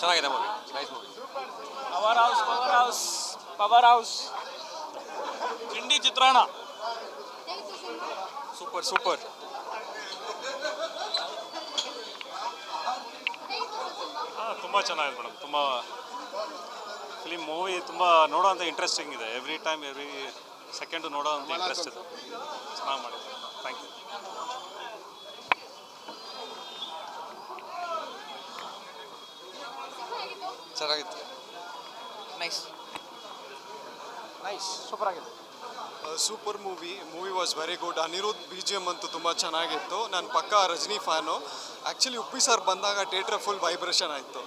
ಚೆನ್ನಾಗಿದೆ movie nice movie power house power house power house ತಿಂಡಿ ಚಿತ್ರಾನ್ನ. ಸೂಪರ್ ಸೂಪರ್ ಹಾಂ ತುಂಬ ಚೆನ್ನಾಗಿದೆ ಮೇಡಮ್. ತುಂಬ ಫಿಲಿಮ್ ಮೂವಿ ತುಂಬ ನೋಡೋವಂಥ ಇಂಟ್ರೆಸ್ಟಿಂಗ್ ಇದೆ. ಎವ್ರಿ ಟೈಮ್ ಎವ್ರಿ ಸೆಕೆಂಡು ನೋಡೋವಂಥ ಇಂಟ್ರೆಸ್ಟ್ ಇದೆ. ಚೆನ್ನಾಗಿ ಮಾಡಿದ್ದಾರೆ. ಥ್ಯಾಂಕ್ ಯು ಚೆನ್ನಾಗಿತ್ತು ನೈಸ್ ನೈಸ್ ಸೂಪರ್ ಆಗಿದೆ super movie movie was very good Anirudh B G M ಅಂತೂ ತುಂಬ ಚೆನ್ನಾಗಿತ್ತು ನಾನು ಪಕ್ಕ Rajini fan actually Uppi sir ಬಂದಾಗ ಥಿಯೇಟ್ರ್ ಫುಲ್ ವೈಬ್ರೇಷನ್ ಆಯಿತು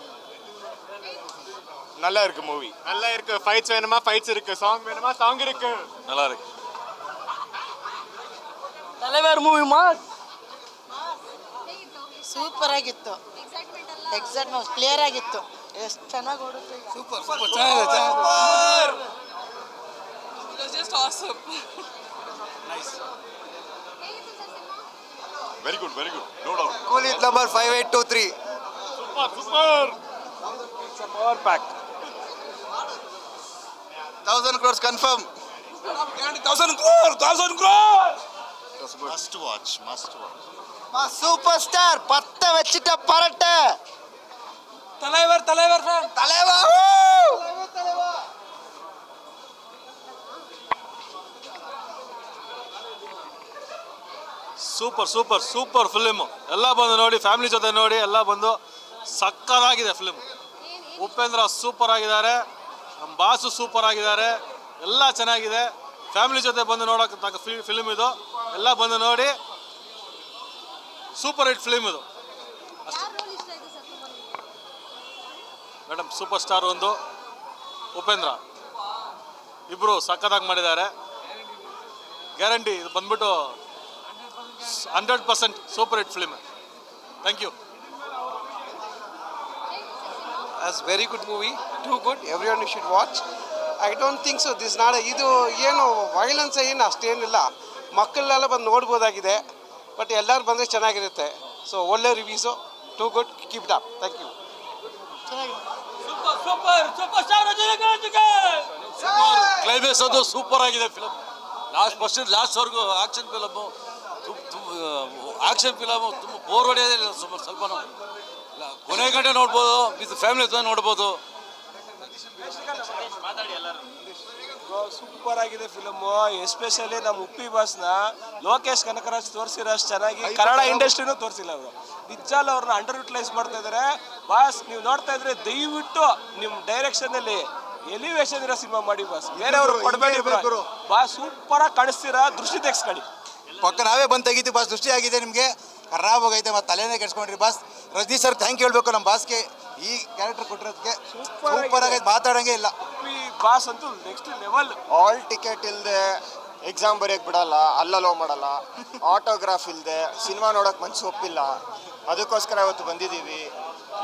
நல்லா இருக்கு மூவி நல்லா இருக்கு ஃபைட்ஸ் வேணுமா ஃபைட்ஸ் இருக்கு சாங் வேணுமா சாங் இருக்கு நல்லா இருக்கு ತಲೆವೇರ್ ಮೂವಿ ಮಾಸ್ ಸೂಪರ್ ಆಗಿತ್ತು ಎಕ್ಸಾಕ್ಟ್ ನಾವು ಕ್ಲಿಯರ್ ಆಗಿತ್ತು ಎಷ್ಟು ಚೆನ್ನಾಗಿ ಓಡುತ್ತೆ ಸೂಪರ್ ಸೂಪರ್ ಚೆನ್ನಾಗಿದೆ just awesome. Very good very good no doubt ಕೂಲಿತ್ number five eight two three super super power pack thousand crores confirm thousand crore thousand crore must watch must watch super star ಪತ್ತ வெச்சிட்ட ಪರಟ ತಲೆವರ್ ತಲೆವರ್ fan ತಲೆವಾ super super super film ಎಲ್ಲ ಬಂದು ನೋಡಿ family ಜೊತೆ ನೋಡಿ ಎಲ್ಲ ಬಂದು ಸಕ್ಕತ್ತಾಗಿದೆ ಫಿಲಿಮ್ ಉಪೇಂದ್ರ ಸೂಪರ್ ಆಗಿದ್ದಾರೆ. ನಮ್ಮ ಬಾಸು ಸೂಪರ್ ಆಗಿದ್ದಾರೆ. ಎಲ್ಲ ಚೆನ್ನಾಗಿದೆ. ಫ್ಯಾಮಿಲಿ ಜೊತೆ ಬಂದು ನೋಡೋಕೆ ತಕ್ಕ ಫಿಲಿಮ್ ಇದು. ಎಲ್ಲ ಬಂದು ನೋಡಿ ಸೂಪರ್ ಹಿಟ್ ಫಿಲಿಮ್ ಇದು. ಮೇಡಮ್ ಸೂಪರ್ ಸ್ಟಾರ್ ಒಂದು. ಉಪೇಂದ್ರ. ಇಬ್ಬರು ಸಖತ್ತಾಗಿ ಮಾಡಿದ್ದಾರೆ. ಗ್ಯಾರಂಟಿ ಇದು ಬಂದ್ಬಿಟ್ಟು hundred percent super hit film. Thank you. As very good movie too good every one you should watch I don't think so this ನಾಳೆ ಇದು ಏನು ವೈಲೆನ್ಸ್ ಏನು ಅಷ್ಟೇನಿಲ್ಲ ಮಕ್ಕಳೆಲ್ಲ ಬಂದು ನೋಡ್ಬೋದಾಗಿದೆ. ಬಟ್ ಎಲ್ಲರೂ ಬಂದರೆ ಚೆನ್ನಾಗಿರುತ್ತೆ. ಸೊ ಒಳ್ಳೆ reviews too good keep it up thank you super super super star ರಜನಿಕಾಂತ್ಗೆ climax ಅದು ಸೂಪರ್ ಆಗಿದೆ ಫಿಲಮ್ ಲಾಸ್ಟ್ ಫಸ್ಟ್ ಲಾಸ್ಟ್ವರೆಗೂ ಆಕ್ಷನ್ ಫಿಲಮು ಆಕ್ಷನ್ ಫಿಲಮು ತುಂಬ ಬೋರ್ ಹೊಡೆಯೋದಿಲ್ಲ ಸ್ವಲ್ಪ ಸ್ವಲ್ಪ ಕೊನೆ ಗಂಟೆ ನೋಡ್ಬೋದು ವಿತ್ ಫ್ಯಾಮಿಲಿ ಜೊತೆ ನೋಡ್ಬೋದು. ಸೂಪರ್ ಆಗಿದೆ ಫಿಲಮು ಎಸ್ಪೆಷಲಿ ನಮ್ಮ ಉಪ್ಪಿ ಬಾಸ್ನ ಲೋಕೇಶ್ ಕನಕರಾಜ್ ತೋರಿಸಿರೋ ಅಷ್ಟು ಚೆನ್ನಾಗಿ ಕನ್ನಡ ಇಂಡಸ್ಟ್ರಿನೂ ತೋರಿಸಿಲ್ಲ ಅವರು. ನಿಜಾಲ್ ಅವ್ರನ್ನ ಅಂಡರ್ ಯುಟಿಲೈಸ್ ಮಾಡ್ತಾ ಇದ್ದಾರೆ ಬಾಸ್ ನೀವು ನೋಡ್ತಾ ಇದ್ರೆ ದಯವಿಟ್ಟು ನಿಮ್ಮ ಡೈರೆಕ್ಷನಲ್ಲಿ ಎಲಿವೇಶನ್ ಇರೋ ಸಿನಿಮಾ ಮಾಡಿ ಬಾಸ್ ಬೇರೆಯವರು ಕೊಡಬೇಡಿ ಬಾಸ್ ಸೂಪರ್ ಆಗಿ ಕಾಣಿಸ್ತೀರಾ? ದೃಷ್ಟಿ ತೆಗೆಸ್ಕೊಳ್ಳಿ. ಪಕ್ಕ ನಾವೇ ಬಂದು ತೆಗಿತೀವಿ ಬಾಸ್ ದೃಷ್ಟಿ ಆಗಿದೆ ನಿಮಗೆ. ಖರಾಬ್ ಹೋಗೈತೆ ಮತ್ತೆ ತಲೆನೇ ಕೆಡ್ಸ್ಕೊಂಡ್ರಿ boss Rajini sir thank you ಹೇಳ್ಬೇಕು ನಮ್ಮ ಬಾಸ್ಗೆ ಈ ಕ್ಯಾರೆಕ್ಟರ್ ಕೊಟ್ಟಿರೋದಕ್ಕೆ ಸೂಪರ್ ಆಗಿ ಮಾತಾಡಂಗೆ ಇಲ್ಲ. ಬಾಸ್ ಅಂತೂ ನೆಕ್ಸ್ಟ್ ಲೆವೆಲ್ ಆಲ್ ಟಿಕೆಟ್ ಇಲ್ಲದೆ ಎಕ್ಸಾಮ್ ಬರೆಯಕ್ಕೆ ಬಿಡಲ್ಲ ಅಲ್ಲಲೋ ಮಾಡಲ್ಲ. ಆಟೋಗ್ರಾಫ್ ಇಲ್ಲದೆ ಸಿನಿಮಾ ನೋಡೋಕೆ ಮನ್ಸು ಒಪ್ಪಿಲ್ಲ. ಅದಕ್ಕೋಸ್ಕರ ಇವತ್ತು ಬಂದಿದ್ದೀವಿ.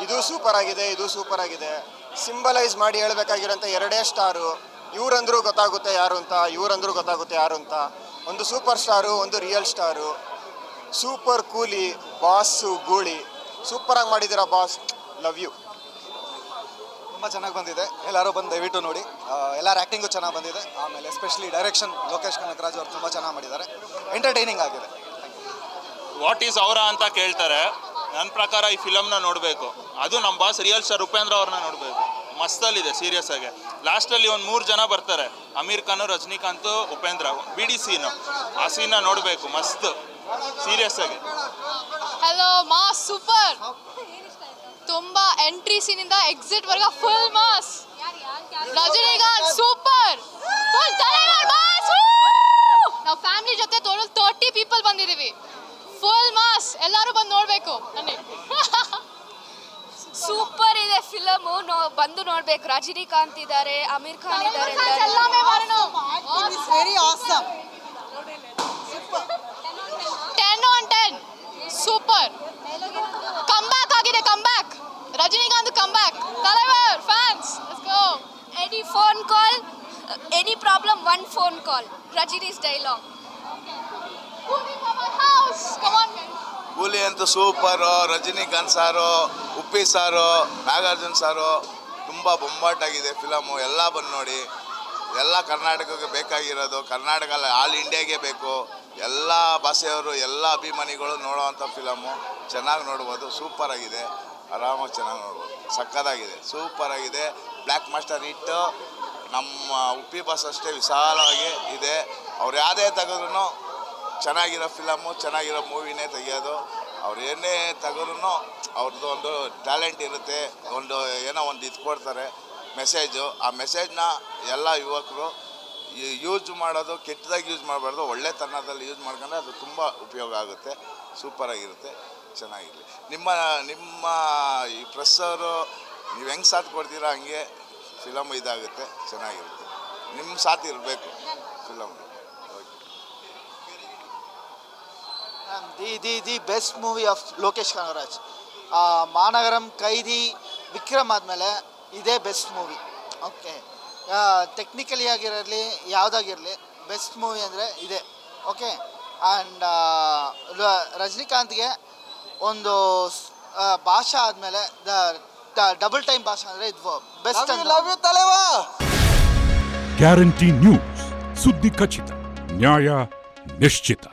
ಇದು ಸೂಪರ್ ಆಗಿದೆ ಇದು ಸೂಪರ್ ಆಗಿದೆ. ಸಿಂಬಲೈಸ್ ಮಾಡಿ ಹೇಳಬೇಕಾಗಿರೋಂಥ ಎರಡೇ ಸ್ಟಾರು ಇವರಂದ್ರೂ ಗೊತ್ತಾಗುತ್ತೆ ಯಾರು ಅಂತ ಇವರಂದ್ರೂ ಗೊತ್ತಾಗುತ್ತೆ ಯಾರು ಅಂತ. ಒಂದು ಸೂಪರ್ ಸ್ಟಾರು ಒಂದು real star super Coolie boss ಗೂಳಿ. ಸೂಪರಾಗಿ ಮಾಡಿದ್ದೀರಾ ಬಾಸ್ ಲವ್ ಯು ತುಂಬ ಚೆನ್ನಾಗಿ ಬಂದಿದೆ. ಎಲ್ಲರೂ ಬಂದು ದಯವಿಟ್ಟು ನೋಡಿ. ಎಲ್ಲರ ಆ್ಯಕ್ಟಿಂಗು ಚೆನ್ನಾಗಿ ಬಂದಿದೆ. ಆಮೇಲೆ ಎಸ್ಪೆಷಲಿ ಡೈರೆಕ್ಷನ್ ಲೋಕೇಶ್ ಕನಕರಾಜ್ ಅವರು ತುಂಬ ಚೆನ್ನಾಗಿ ಮಾಡಿದ್ದಾರೆ. ಎಂಟರ್ಟೈನಿಂಗ್ ಆಗಿದೆ. ವಾಟ್ ಈಸ್ ಅವರ ಅಂತ ಕೇಳ್ತಾರೆ. ನನ್ನ ಪ್ರಕಾರ ಈ ಫಿಲಮ್ನ ನೋಡಬೇಕು. ಅದು ನಮ್ಮ ಬಾಸ್ ರಿಯಲ್ ಸ್ಟಾರ್ ಉಪೇಂದ್ರ ಅವ್ರನ್ನ ನೋಡಬೇಕು. ಮಸ್ತಲ್ಲಿದೆ ಸೀರಿಯಸ್ ಆಗಿ. ಲಾಸ್ಟಲ್ಲಿ ಒಂದು ಮೂರು ಜನ ಬರ್ತಾರೆ. ಅಮೀರ್ ಖಾನ್ ರಜನಿಕಾಂತ್ ಉಪೇಂದ್ರ. ಬಿಡಿ ಸೀನು ಆ ಸೀನ ನೋಡಬೇಕು ಮಸ್ತ್. ಸೀರಿಯಸ್ ಆಗಿ. ಹಲೋ ಮಾ ಸೂಪರ್ ತುಂಬಾ ಎಂಟ್ರಿ ಸೀನಿಂದ ಎಕ್ಸಿಟ್ ವರ್ಗ full mass Rajinikanth super full ತಲೆಮಾರ್ mass ನಾವು ಫ್ಯಾಮಿಲಿ ಜೊತೆ ಟೋಟಲ್ ತರ್ಟಿ ಪೀಪಲ್ ಬಂದಿದ್ದೀವಿ ಫುಲ್ ಮಾಸ್ ಎಲ್ಲರೂ ಬಂದು ನೋಡಬೇಕು. ನನಗೆ ಸೂಪರ್ ಇದೆ ಫಿಲಮು ನೋ ಬಂದು ನೋಡ್ಬೇಕು. ರಜನಿಕಾಂತ್ ಇದ್ದಾರೆ ಅಮೀರ್ ಖಾನ್ ಇದ್ದಾರೆ any phone call. Rajini's dialogue. ಕೂಲಿ ಅಂತೂ ಸೂಪರು ರಜನಿಕಾಂತ್ ಸಾರು, ಉಪ್ಪಿ ಸಾರು, ನಾಗಾರ್ಜುನ್ ಸಾರು, ತುಂಬ ಬೊಂಬಾಟಾಗಿದೆ ಫಿಲಮು ಎಲ್ಲ ಬಂದು ನೋಡಿ. ಎಲ್ಲ ಕರ್ನಾಟಕಕ್ಕೆ ಬೇಕಾಗಿರೋದು. ಕರ್ನಾಟಕ ಅಲ್ಲ ಆಲ್ ಇಂಡಿಯಾಗೆ ಬೇಕು. ಎಲ್ಲ ಭಾಷೆಯವರು, ಎಲ್ಲ ಅಭಿಮಾನಿಗಳು ನೋಡೋವಂಥ ಫಿಲಮು ಚೆನ್ನಾಗಿ ನೋಡ್ಬೋದು. ಸೂಪರ್ ಆಗಿದೆ. ಆರಾಮಾಗಿ ಚೆನ್ನಾಗಿ ನೋಡ್ಬೋದು. ಸಕ್ಕತ್ತಾಗಿದೆ. ಸೂಪರ್ ಆಗಿದೆ. ಬ್ಲ್ಯಾಕ್ ಮಾಸ್ಟರ್ ಹಿಟ್ಟು. ನಮ್ಮ ಉಪ್ಪಿ ಬಸ್ ಅಷ್ಟೇ ವಿಶಾಲವಾಗಿ ಇದೆ. ಅವ್ರು ಯಾವುದೇ ತೆಗೆದ್ರೂ ಚೆನ್ನಾಗಿರೋ ಫಿಲಮು, ಚೆನ್ನಾಗಿರೋ ಮೂವಿನೇ ತೆಗೆಯೋದು. ಅವ್ರು ಏನೇ ತೆಗೆದ್ರೂ ಅವ್ರದ್ದು ಒಂದು ಟ್ಯಾಲೆಂಟ್ ಇರುತ್ತೆ. ಒಂದು ಏನೋ ಒಂದು ಇದು ಕೊಡ್ತಾರೆ, ಮೆಸೇಜು. ಆ ಮೆಸೇಜ್ನ ಎಲ್ಲ ಯುವಕರು ಯೂಸ್ ಮಾಡೋದು, ಕೆಟ್ಟದಾಗಿ ಯೂಸ್ ಮಾಡಬಾರ್ದು, ಒಳ್ಳೆತನದಲ್ಲಿ ಯೂಸ್ ಮಾಡ್ಕೊಂಡ್ರೆ ಅದು ತುಂಬ ಉಪಯೋಗ ಆಗುತ್ತೆ. ಸೂಪರಾಗಿರುತ್ತೆ, ಚೆನ್ನಾಗಿರಲಿ. ನಿಮ್ಮ ನಿಮ್ಮ ಈ ಪ್ರೆಸ್ಸವರು ನೀವು ಹೆಂಗೆ ಸಾಥ್ ಕೊಡ್ತೀರಾ ಹಂಗೆ? ಫಿಲಮ್ ಇದಾಗುತ್ತೆ, ಚೆನ್ನಾಗಿರುತ್ತೆ. ನಿಮ್ಮ ಸಾಥ್ ಇರಬೇಕು, film. The the the best movie of Lokesh Kanagaraj Maanagaram Kaithi Vikram ಆದಮೇಲೆ ಇದೇ ಬೆಸ್ಟ್ ಮೂವಿ ಓಕೆ ಟೆಕ್ನಿಕಲಿ ಆಗಿರಲಿ, ಯಾವುದಾಗಿರಲಿ ಬೆಸ್ಟ್ ಮೂವಿ ಅಂದರೆ ಇದೆ. ಓಕೆ ಆ್ಯಂಡ್ ರಜನಿಕಾಂತ್ಗೆ ಒಂದು ಭಾಷಾ ಆದಮೇಲೆ ಡಬಲ್ ಟೈಮ್ ಪಾಸ್ ಅಂದ್ರೆ ಇದು ಬೆಸ್ಟ್ ಲವ್ ಯು ತಲೆವಾ? ಗ್ಯಾರಂಟಿ ನ್ಯೂಸ್ ಸುದ್ದಿ ಖಚಿತ ನ್ಯಾಯ ನಿಶ್ಚಿತ.